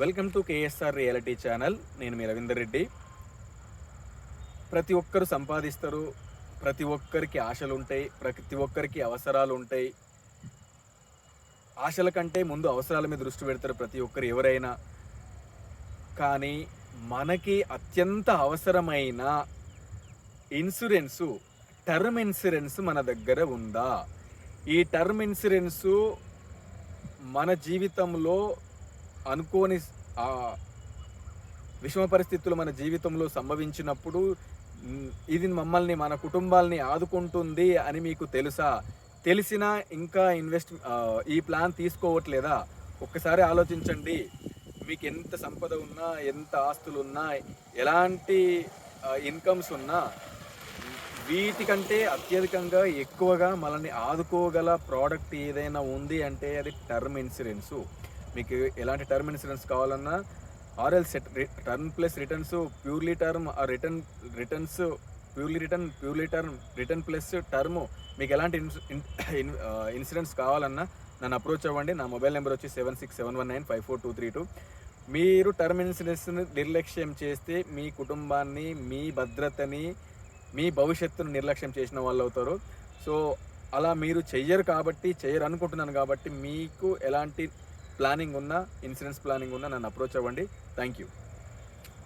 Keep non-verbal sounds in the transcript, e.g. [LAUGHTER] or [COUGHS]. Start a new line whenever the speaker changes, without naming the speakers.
Welcome to KSR reality channel. నేను మీ రవీందర్ రెడ్డి. ప్రతి ఒక్కరు సంపాదిస్తారు ప్రతి ఒక్కరికి ఆశలు ఉంటాయి ప్రతి ఒక్కరికి అవసరాలు ఉంటాయి. ఆశల కంటే ముందు అవసరాల మీద దృష్టి పెడతారు ప్రతి ఒక్కరు ఎవరైనా. కానీ మనకి అత్యంత అవసరమైన ఇన్సూరెన్సు టర్మ్ ఇన్సూరెన్స్ మన దగ్గర ఉందా? ఈ టర్మ్ ఇన్సూరెన్సు మన జీవితంలో అనుకోని విషమ పరిస్థితులు మన జీవితంలో సంభవించినప్పుడు ఇది మమ్మల్ని మన కుటుంబాల్ని ఆదుకుంటుంది అని మీకు తెలుసా? తెలిసినా ఇంకా ఇన్వెస్ట్ ఈ ప్లాన్ తీసుకోవట్లేదా? ఒక్కసారి ఆలోచించండి. మీకు ఎంత సంపద ఉన్నా ఎంత ఆస్తులు ఉన్నా ఎలాంటి ఇన్కమ్స్ ఉన్నా వీటికంటే అత్యధికంగా ఎక్కువగా మనల్ని ఆదుకోగల ప్రోడక్ట్ ఏదైనా ఉంది అంటే అది టర్మ్ ఇన్సూరెన్సు. మీకు ఎలాంటి టర్మ్ ఇన్సూరెన్స్ కావాలన్నా RL set term plus returns purely term ఆ return returns purely return purely term return plus term మీకు ఎలాంటి ఇన్- ఇన్సూరెన్స్ [COUGHS] కావాలన్నా నన్ను అప్రోచ్ అవ్వండి. నా మొబైల్ నెంబర్ వచ్చి seven six seven one nine five four two three two మీరు term ఇన్సూరెన్స్ని నిర్లక్ష్యం చేస్తే మీ కుటుంబాన్ని మీ భద్రతని మీ భవిష్యత్తును నిర్లక్ష్యం చేసిన వాళ్ళు అవుతారు. సో అలా మీరు చెయ్యరు కాబట్టి చెయ్యరు అనుకుంటున్నాను కాబట్టి మీకు ఎలాంటి ప్లానింగ్ ఉన్నా ఇన్సూరెన్స్ ప్లానింగ్ ఉన్నా నన్ను అప్రోచ్ అవ్వండి. Thank you.